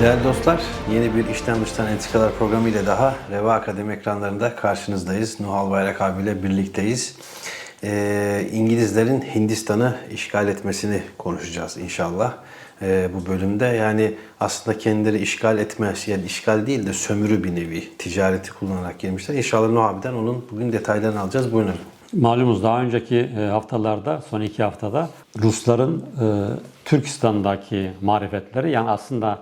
Değerli dostlar, yeni bir İşten Dıştan Entrikalar programı ile daha Reva Akademi ekranlarında karşınızdayız. Nuhal Bayrak abiyle birlikteyiz. Ee, İngilizlerin Hindistan'ı işgal etmesini konuşacağız inşallah ee, bu bölümde. Yani aslında kendileri işgal etmez, yani işgal değil de sömürü bir nevi ticareti kullanarak gelmişler. İnşallah Nuh abiden onun bugün detaylarını alacağız. Buyurun. Malumunuz daha önceki e, haftalarda, son iki haftada Rusların e, Türkistan'daki marifetleri yani aslında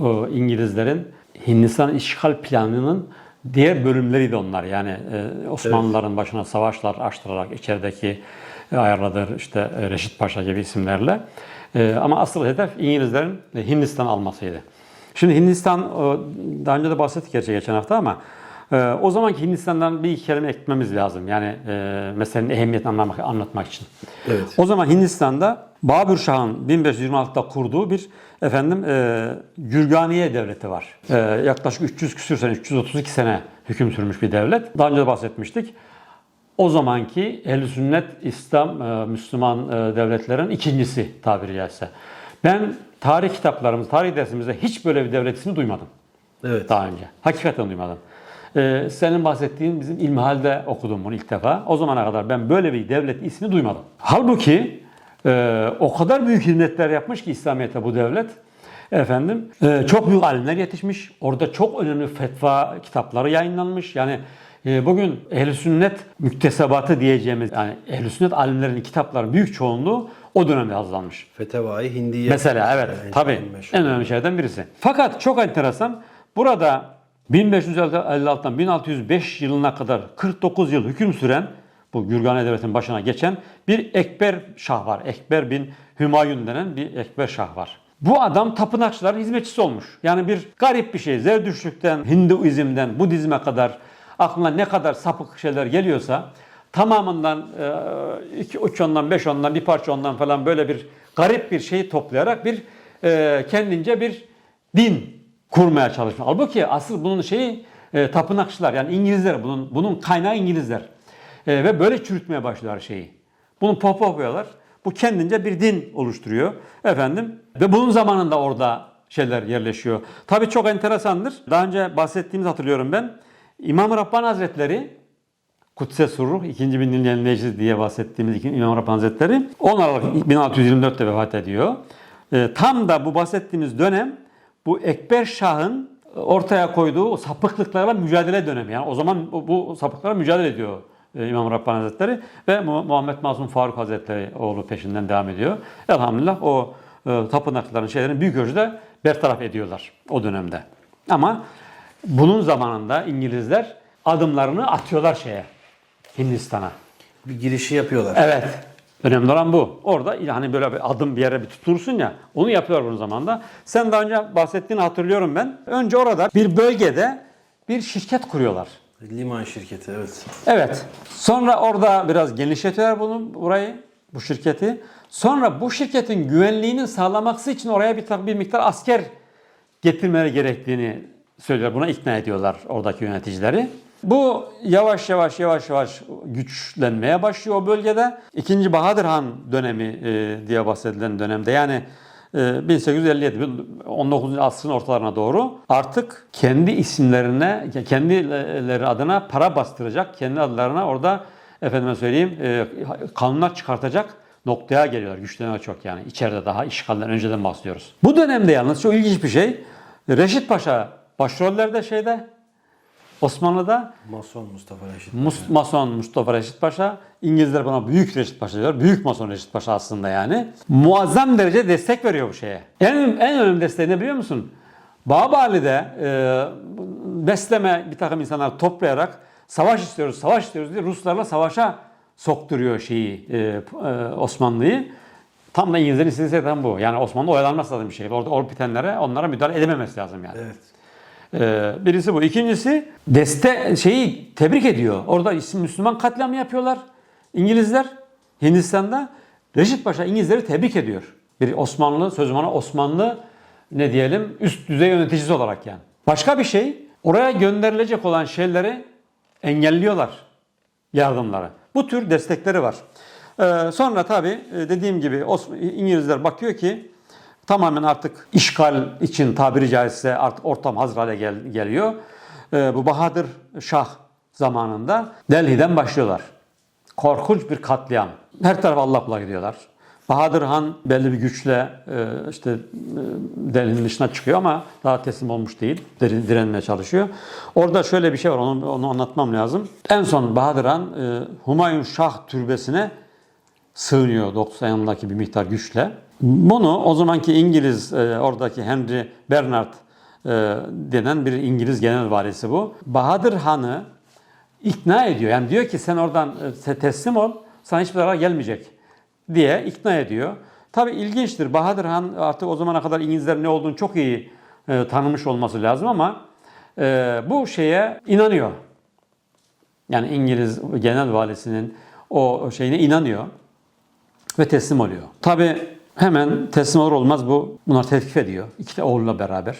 e, İngilizlerin Hindistan işgal planının diğer bölümleriydi onlar. Yani e, Osmanlıların başına savaşlar açtırarak içerideki e, ayarladığı işte e, Reşit Paşa gibi isimlerle. E, ama asıl hedef İngilizlerin e, Hindistan almasıydı. Şimdi Hindistan, daha önce de bahsettik gerçi geçen hafta ama o zamanki Hindistan'dan bir iki kelime eklememiz lazım. Yani meselenin ehemmiyetini anlamak, anlatmak için. Evet. O zaman Hindistan'da Babür Şah'ın 1526'da kurduğu bir efendim e, Gürganiye devleti var. E, yaklaşık 300 küsür sene, 332 sene hüküm sürmüş bir devlet. Daha önce de bahsetmiştik. O zamanki ehl sünnet İslam e, Müslüman e, devletlerin ikincisi tabiri caizse. Ben tarih kitaplarımız, tarih dersimizde hiç böyle bir devlet ismi duymadım Evet. daha önce. Hakikaten duymadım. Ee, senin bahsettiğin bizim İlmihal'de okudum bunu ilk defa. O zamana kadar ben böyle bir devlet ismi duymadım. Halbuki e, o kadar büyük hizmetler yapmış ki İslamiyet'e bu devlet. Efendim e, çok büyük alimler yetişmiş. Orada çok önemli fetva kitapları yayınlanmış. Yani e, bugün ehl sünnet müktesebatı diyeceğimiz yani ehl sünnet alimlerinin kitapların büyük çoğunluğu o dönemde hazırlanmış. Fetevai Hindiye. Mesela evet en meşhur. en önemli şeylerden birisi. Fakat çok enteresan burada 1556'dan 1605 yılına kadar 49 yıl hüküm süren bu Gürgane Devleti'nin başına geçen bir Ekber Şah var. Ekber bin Hümayun denen bir Ekber Şah var. Bu adam tapınakçıların hizmetçisi olmuş. Yani bir garip bir şey. Zerdüştlükten, Hinduizm'den, Budizm'e kadar aklına ne kadar sapık şeyler geliyorsa tamamından e, iki, üç ondan, beş ondan, bir parça ondan falan böyle bir garip bir şeyi toplayarak bir e, kendince bir din kurmaya çalışmış. Halbuki asıl bunun şeyi e, tapınakçılar yani İngilizler bunun bunun kaynağı İngilizler. E, ve böyle çürütmeye başlıyorlar şeyi. Bunu pop yapıyorlar. Bu kendince bir din oluşturuyor. Efendim ve bunun zamanında orada şeyler yerleşiyor. Tabii çok enteresandır. Daha önce bahsettiğimizi hatırlıyorum ben. İmam-ı Rabbani Hazretleri Kutse Surruh 2. bin dinleyici diye bahsettiğimiz İmam Rabbani Hazretleri 10 Aralık 1624'te vefat ediyor. E, tam da bu bahsettiğimiz dönem bu Ekber Şah'ın ortaya koyduğu sapıklıklarla mücadele dönemi. Yani o zaman bu, sapıklarla mücadele ediyor e, İmam Rabbani Hazretleri ve Mu- Muhammed Masum Faruk Hazretleri oğlu peşinden devam ediyor. Elhamdülillah o e, tapınakların şeylerini büyük ölçüde bertaraf ediyorlar o dönemde. Ama bunun zamanında İngilizler adımlarını atıyorlar şeye Hindistan'a. Bir girişi yapıyorlar. Evet. Önemli olan bu. Orada yani böyle bir adım bir yere bir tutulursun ya. Onu yapıyorlar bunun zamanda. Sen daha önce bahsettiğini hatırlıyorum ben. Önce orada bir bölgede bir şirket kuruyorlar. Liman şirketi evet. Evet. Sonra orada biraz genişletiyorlar bunu burayı, bu şirketi. Sonra bu şirketin güvenliğini sağlaması için oraya bir, bir miktar asker getirmeleri gerektiğini söylüyor. Buna ikna ediyorlar oradaki yöneticileri. Bu yavaş yavaş yavaş yavaş güçlenmeye başlıyor o bölgede. İkinci Bahadır Han dönemi e, diye bahsedilen dönemde yani 1857 19. asrın ortalarına doğru artık kendi isimlerine kendileri adına para bastıracak, kendi adlarına orada efendime söyleyeyim e, kanunlar çıkartacak noktaya geliyorlar. Güçleniyor çok yani. İçeride daha işgalden önceden bahsediyoruz. Bu dönemde yalnız çok ilginç bir şey. Reşit Paşa başrollerde şeyde Osmanlı'da Mason Mustafa Reşit. Mus- Mason Mustafa Reşit Paşa, İngilizler buna Büyük Reşit Paşa diyor. Büyük Mason Reşit Paşa aslında yani. Muazzam derece destek veriyor bu şeye. En, en önemli desteği ne biliyor musun? Babali'de e, besleme bir takım insanlar toplayarak savaş istiyoruz, savaş istiyoruz diye Ruslarla savaşa sokturuyor şeyi e, e, Osmanlı'yı. Tam da İngilizlerin istediği şey tam bu. Yani Osmanlı oyalanması lazım bir şekilde. Orada olup bitenlere onlara müdahale edememesi lazım yani. Evet. Ee, birisi bu. İkincisi deste şeyi tebrik ediyor. Orada Müslüman katliamı yapıyorlar. İngilizler Hindistan'da Reşit Paşa İngilizleri tebrik ediyor. Bir Osmanlı sözüm ona Osmanlı ne diyelim üst düzey yöneticisi olarak yani. Başka bir şey oraya gönderilecek olan şeyleri engelliyorlar yardımları. Bu tür destekleri var. Ee, sonra tabii e, dediğim gibi İngilizler bakıyor ki Tamamen artık işgal için tabiri caizse artık ortam hazır hale gel- geliyor. Ee, bu Bahadır Şah zamanında Delhi'den başlıyorlar. Korkunç bir katliam. Her taraf Allah kula gidiyorlar. Bahadır Han belli bir güçle e, işte e, Delhi'nin dışına çıkıyor ama daha teslim olmuş değil. Dire- Direnmeye çalışıyor. Orada şöyle bir şey var onu, onu anlatmam lazım. En son Bahadır Han e, Humayun Şah türbesine sığınıyor 90 yanındaki bir miktar güçle. Bunu o zamanki İngiliz e, oradaki Henry Bernard e, denen bir İngiliz genel valisi bu. Bahadır Han'ı ikna ediyor. Yani diyor ki sen oradan e, teslim ol, sana hiçbir zarar gelmeyecek diye ikna ediyor. Tabi ilginçtir. Bahadır Han artık o zamana kadar İngilizlerin ne olduğunu çok iyi e, tanımış olması lazım ama e, bu şeye inanıyor. Yani İngiliz genel valisinin o şeyine inanıyor ve teslim oluyor. Tabi hemen teslim olur olmaz bu bunlar tetkik ediyor. İki oğluyla beraber.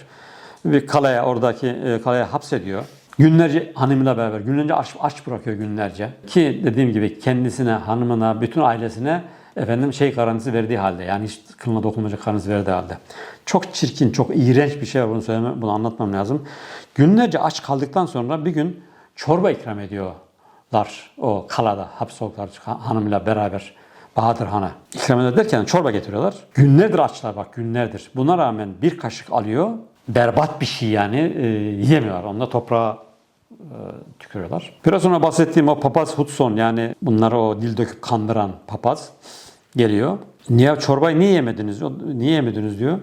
Bir kalaya oradaki e, kalaya hapsediyor. Günlerce hanımıyla beraber günlerce aç, aç bırakıyor günlerce. Ki dediğim gibi kendisine, hanımına, bütün ailesine efendim şey garantisi verdiği halde yani hiç kılına dokunmayacak garantisi verdiği halde. Çok çirkin, çok iğrenç bir şey var bunu söyleme, bunu anlatmam lazım. Günlerce aç kaldıktan sonra bir gün çorba ikram ediyorlar o kalada hapsolduklar hanımıyla beraber. Bahadır Han'a. İkram ederken çorba getiriyorlar. Günlerdir açlar bak günlerdir. Buna rağmen bir kaşık alıyor. Berbat bir şey yani e, yiyemiyorlar. Onu da toprağa e, tükürüyorlar. Biraz sonra bahsettiğim o papaz Hudson yani bunları o dil döküp kandıran papaz geliyor. Niye çorbayı niye yemediniz? Niye yemediniz diyor.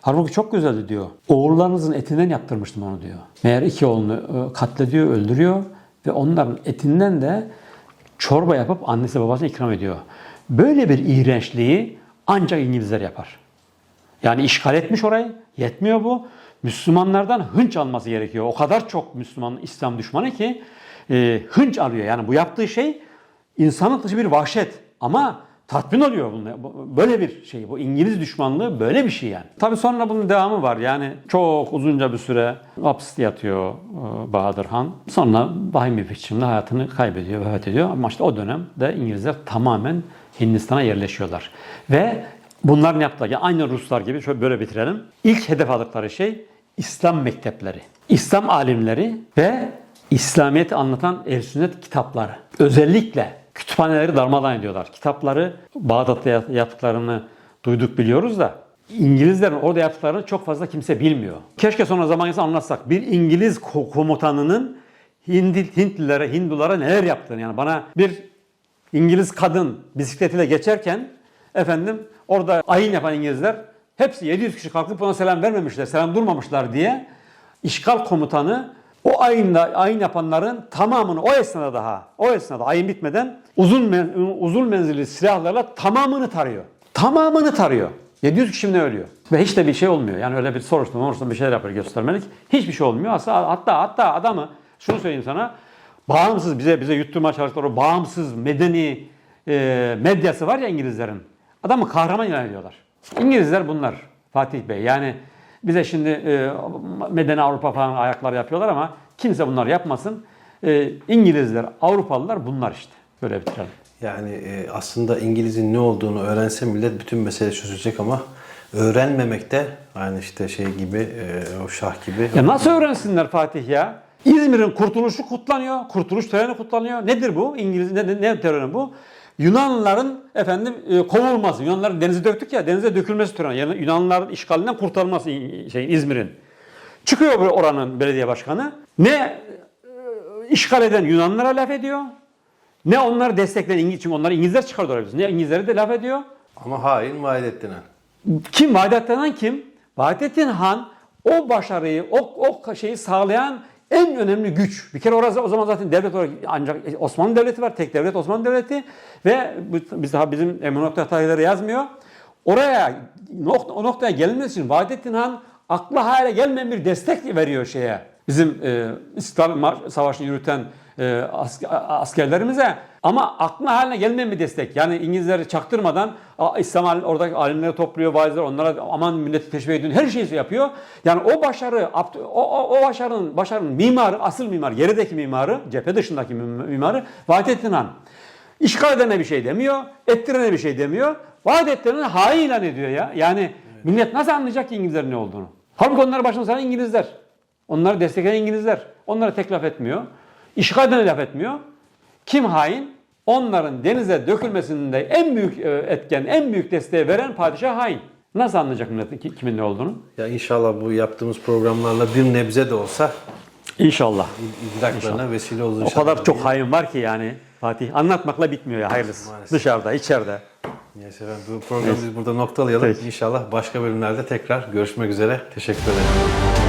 Halbuki çok güzeldi diyor. Oğullarınızın etinden yaptırmıştım onu diyor. Meğer iki oğlunu e, katlediyor, öldürüyor ve onların etinden de çorba yapıp annesi babasına ikram ediyor. Böyle bir iğrençliği ancak İngilizler yapar. Yani işgal etmiş orayı. Yetmiyor bu. Müslümanlardan hınç alması gerekiyor. O kadar çok Müslüman, İslam düşmanı ki e, hınç alıyor. Yani bu yaptığı şey insanlık dışı bir vahşet. Ama tatmin oluyor bununla. Bu- Böyle bir şey. Bu İngiliz düşmanlığı böyle bir şey yani. Tabii sonra bunun devamı var. Yani çok uzunca bir süre hapiste yatıyor e, Bahadır Han. Sonra vahim bir biçimde hayatını kaybediyor, vefat ediyor. Ama işte o dönemde İngilizler tamamen Hindistan'a yerleşiyorlar. Ve bunlar ne yaptılar? Yani aynı Ruslar gibi şöyle böyle bitirelim. İlk hedef aldıkları şey İslam mektepleri, İslam alimleri ve İslamiyet'i anlatan el sünnet kitapları. Özellikle kütüphaneleri darmadan ediyorlar. Kitapları Bağdat'ta yap- yaptıklarını duyduk biliyoruz da İngilizlerin orada yaptıklarını çok fazla kimse bilmiyor. Keşke sonra zaman geçse anlatsak. Bir İngiliz ko- komutanının Hindi, Hintlilere, Hindulara neler yaptığını yani bana bir İngiliz kadın bisikletiyle geçerken efendim orada ayin yapan İngilizler hepsi 700 kişi kalkıp ona selam vermemişler, selam durmamışlar diye işgal komutanı o ayında ayin yapanların tamamını o esnada daha o esnada ayın bitmeden uzun men, uzun menzilli silahlarla tamamını tarıyor. Tamamını tarıyor. 700 kişi ne ölüyor? Ve hiç de bir şey olmuyor. Yani öyle bir soruşturma, soruşturma bir şeyler yapıyor göstermelik. Hiçbir şey olmuyor. Aslında hatta hatta adamı şunu söyleyeyim sana bağımsız bize bize yutturmaya çalıştıkları bağımsız medeni e, medyası var ya İngilizlerin. Adamı kahraman ilan ediyorlar. İngilizler bunlar Fatih Bey. Yani bize şimdi e, medeni Avrupa falan ayaklar yapıyorlar ama kimse bunları yapmasın. E, İngilizler, Avrupalılar bunlar işte. Böyle bitirelim. Yani e, aslında İngiliz'in ne olduğunu öğrense millet bütün mesele çözülecek ama öğrenmemekte aynı işte şey gibi e, o şah gibi. Ya nasıl öğrensinler Fatih ya? İzmir'in kurtuluşu kutlanıyor. Kurtuluş töreni kutlanıyor. Nedir bu? İngiliz ne, ne, töreni bu? Yunanlıların efendim e, kovulması. Yunanlıların denize döktük ya denize dökülmesi töreni. Yani Yunanlıların işgalinden kurtarılması İ- şey İzmir'in. Çıkıyor oranın belediye başkanı. Ne e, işgal eden Yunanlılara laf ediyor. Ne onları destekleyen İngiliz çünkü onları İngilizler çıkardı oraya biz. Ne İngilizleri de laf ediyor. Ama hain Vahdettin Han. Kim? Vahdettin Han kim? Vahdettin Han o başarıyı, o, o şeyi sağlayan en önemli güç. Bir kere orası o zaman zaten devlet olarak ancak Osmanlı Devleti var. Tek devlet Osmanlı Devleti. Ve biz daha bizim Emin Nokta tarihleri yazmıyor. Oraya nok- o noktaya gelinmesi için Vahdettin Han aklı hale gelmeyen bir destek veriyor şeye. Bizim e, Mar- Savaşı'nı yürüten e, as- askerlerimize ama aklına haline gelmeyen bir destek. Yani İngilizleri çaktırmadan İslam oradaki alimleri topluyor, vaizler onlara aman milleti teşvik edin her şeyi yapıyor. Yani o başarı, o, o, o başarının, başarının mimarı, asıl mimar, gerideki mimarı, cephe dışındaki mim- mimarı Vahdettin Han. İşgal edene bir şey demiyor, ettirene bir şey demiyor. Han hain ilan ediyor ya. Yani Millet nasıl anlayacak ki İngilizlerin ne olduğunu? Halbuki onların başında İngilizler. Onları destekleyen İngilizler. Onlara tek laf etmiyor. İşgalden de laf etmiyor. Kim hain? Onların denize dökülmesinde en büyük e, etken, en büyük desteği veren padişah hain. Nasıl anlayacak millet ki- kimin ne olduğunu? Ya inşallah bu yaptığımız programlarla bir nebze de olsa İnşallah. idraklarına vesile olur O kadar çok hain var ki yani Fatih. Anlatmakla bitmiyor ya hayırlısı. Maalesef. Dışarıda, içeride. Neyse ben bu programı biz burada noktalayalım. Peki. İnşallah başka bölümlerde tekrar görüşmek üzere. Teşekkür ederim.